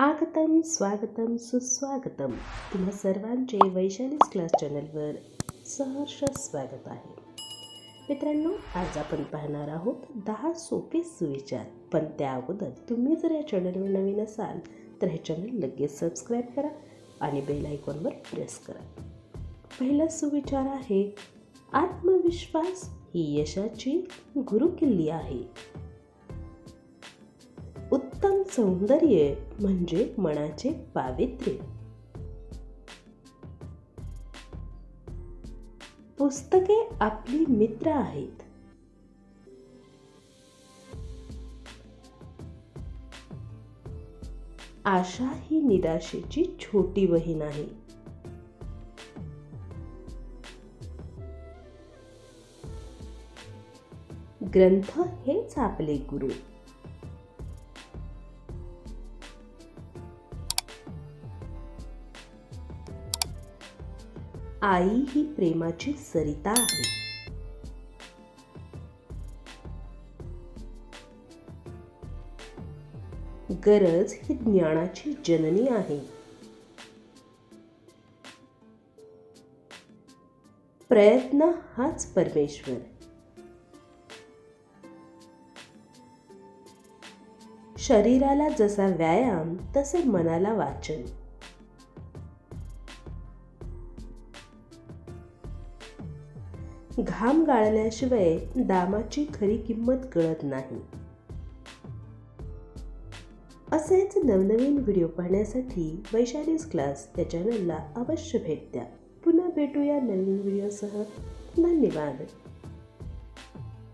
आगतम स्वागतम सुस्वागतम तुम्हा सर्वांचे वैशालीस क्लास चॅनलवर सहर्ष स्वागत आहे. मित्रांनो आज आपण पाहणार आहोत दहा सोपे सुविचार. पण त्या अगोदर तुम्ही जर या चॅनलवर नवीन असाल तर हे चॅनल लगेच सबस्क्राईब करा आणि बेल आयकॉनवर प्रेस करा. पहिला सुविचार आहे आत्मविश्वास ही यशाची गुरुकिल्ली आहे. सौंदर्य म्हणजे मनाचे पावित्र्य. पुस्तके आपली मित्र आहेत. आशा ही निराशेची छोटी बहीण आहे. ग्रंथ हेच आपले गुरु. आई ही प्रेमाची सरिता आहे. गरज ही ज्ञानाची जननी आहे. प्रयत्न हाच परमेश्वर. शरीराला जसा व्यायाम तसे मनाला वाचन. घाम गाळल्याशिवाय दामाची खरी किंमत कळत नाही. असेच नवनवीन व्हिडिओ पाहण्यासाठी वैशालीज क्लास या चॅनलला अवश्य भेट द्या. पुन्हा भेटूया नवीन व्हिडिओसह. धन्यवाद.